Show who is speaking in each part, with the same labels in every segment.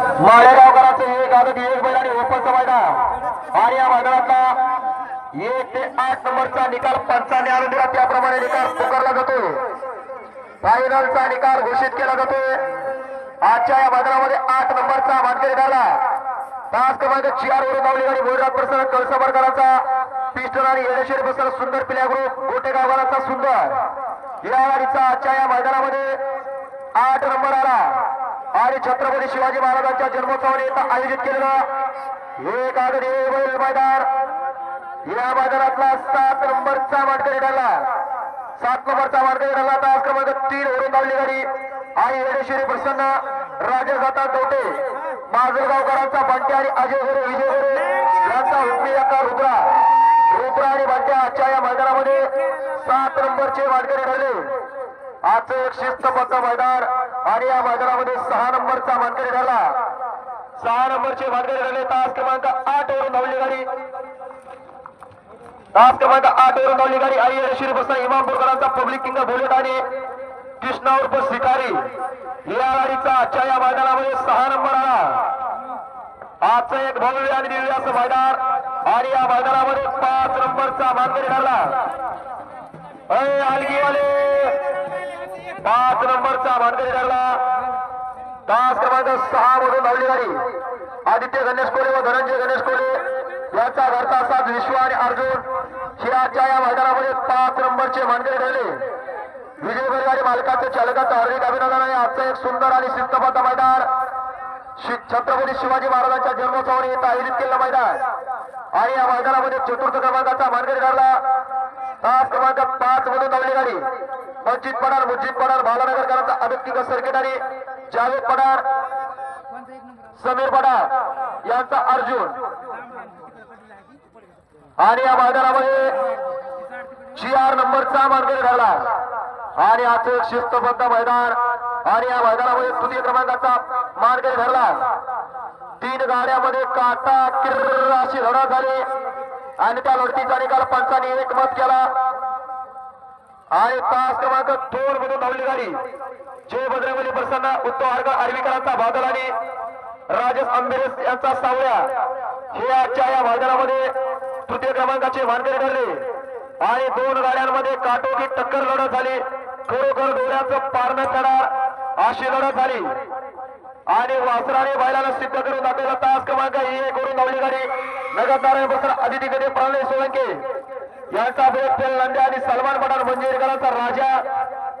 Speaker 1: माळेगावकरांचं एक आदत एक बैल आणि ओपनचं मैदान. आणि या मैदानातला एक ते आठ नंबरचा निकाल पंचाने आणून दिला त्याप्रमाणे निकाल पुकारला जातो. फायनलचा निकाल घोषित केला जातोय आजच्या या मैदानामध्ये आठ नंबरचा मानकरी झाला तास क्रमांक चार वरून धावली आणि भोईराज प्रसन्न कळसाबरकरांचा पिस्टन आणि येडेश्वरी प्रसन्न सुंदर पिल्या ग्रुप गोटेगावकरांचा सुंदर. या गाडीचा आजच्या या मैदानामध्ये आठ नंबर आला. आणि छत्रपती शिवाजी महाराजांच्या जन्मोत्सवाने आयोजित केलेलं हे आदर बैल मैदान. या मैदानातला सात नंबरचा वाटकरी ठरला सात नंबरचा वाटकरी ठरला तास क्रमांक तीन ओढून धावली गाडी. आणि येडेश्वरी प्रसन्न राजजाता दोटे माजलगावकरांचा बंट्या आणि अजय गुरु विजय गुरु यांचा हुकमी अक्का रुद्रा. रुद्रा आणि बंट्या आजच्या या मैदानामध्ये सात नंबरचे वाटकरी ठरले. आजचं एक शिस्तबद्ध मैदान. आणि या मैदानामध्ये सहा नंबरचा मानकरी ठरला सहा नंबरचे मानकरी ठरले तास क्रमांक आठ वरून धावली गाडी. तास क्रमांक आठ वरून धावली गाडी. आई यशवी इमाम इमामपूरकरांचा पब्लिक किंग बुलेट आणि कृष्णा उर्फ शिकारी. या गाडीचा आजच्या या मैदानामध्ये सहा नंबर आला. आजचं एक भव्य आणि दिव्य असं मैदान. आणि या मैदानामध्ये पाच नंबरचा मानकरी ठरला अय आलगीवाले. पाच नंबरचा मानकरी ठरला तास क्रमांक सहा मधून धावली गाडी. आदित्य गणेश कोले व धनंजय गणेश कोले यांचा घरचा साथ विश्व आणि अर्जुन. हे आजच्या या मैदानामध्ये पाच नंबरचे मानकरी ठरले विजय बैलगाडी मालकाचं चालकाचं हार्दिक अभिनंदन आहे आजचं एक सुंदर आणि शिस्तबद्ध मैदान. श्री छत्रपती शिवाजी महाराजांच्या जन्मोत्सवाने इथं आयोजित केलेलं मैदान. आणि या मैदानामध्ये चतुर्थ क्रमांकाचा मानकरी ठरला तास क्रमांक पाच मधून धावली गाडी. वंचित पडार मुजिद पडार भालानगरकरांचा अभिक्तिक सर्किट आणि जावेद पडार समीर पडार यांचा अर्जुन. आणि या मैदानामध्ये जी आर नंबरचा मानकरी ठरला. आणि आजचं एक शिस्तबद्ध मैदान. आणि या मैदानामध्ये तृतीय क्रमांकाचा मानकरी ठरला. तीन गाड्यामध्ये काटा किर्र अशी लढत झाली. आणि त्या लढतीचा निकाल पंचाने एक मत केला. आणि तास क्रमांक दोन मधून धावली गाडी. जय भद्रवली प्रसन्न उत्तम आरकर आर्वीकरांचा बादल आणि राजेश आंबेरे यांचा सावळ्या हे आजच्या या मैदानामध्ये तृतीय क्रमांकाचे मानकरी ठरले. आणि दोन गाड्यांमध्ये काटोकी टक्कर लढत झाली. खरोखर डोळ्याचं पारणं करणार अशी लढत झाली. आणि वासराने बैलाला सिद्ध करून दाखवला तास क्रमांक एक करून धावली गाडी नगरनारायण बसर अदिती गदे प्रणाली सोळंके. यांचा भेट तेल नंद्या आणि सलमान पठाण मंजेरकरांचा राजा.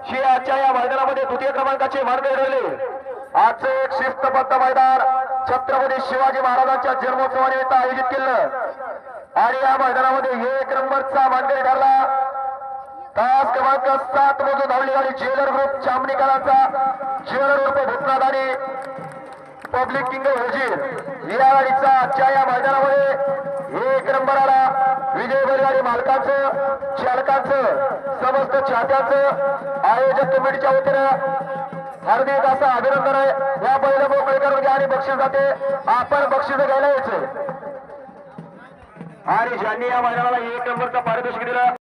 Speaker 1: श्री आजच्या या मैदानामध्ये द्वितीय क्रमांकाचे मार्ग ठरले आजचं एक शिस्तबद्ध मैदान छत्रपती शिवाजी महाराजांच्या जन्मोत्सवानिमित्त आयोजित केलं. आणि या मैदानामध्ये एक नंबरचा मानकरी ठरला. तास क्रमांक सात मधून धावली गाडी ज्वेलर ग्रुप चामणीकरांचा ज्वेलर ग्रुप भूतनाथ आणि पब्लिक किंग वजीर. या गाडीचा आजच्या या मैदानामध्ये एक नंबर आला. विजय बैलगाडी मालकांचं चालकांचं समस्त चाहत्याचं आयोजक कमिटीच्या वतीनं हार्दिक असं अभिनंदन आहे. या बैल मोकळे करून घ्या आणि बक्षीस जाते. आपण बक्षीस घ्यायला यायचं. आणि ज्यांनी या मैदानाला एक नंबरचा पारितोषिक दिला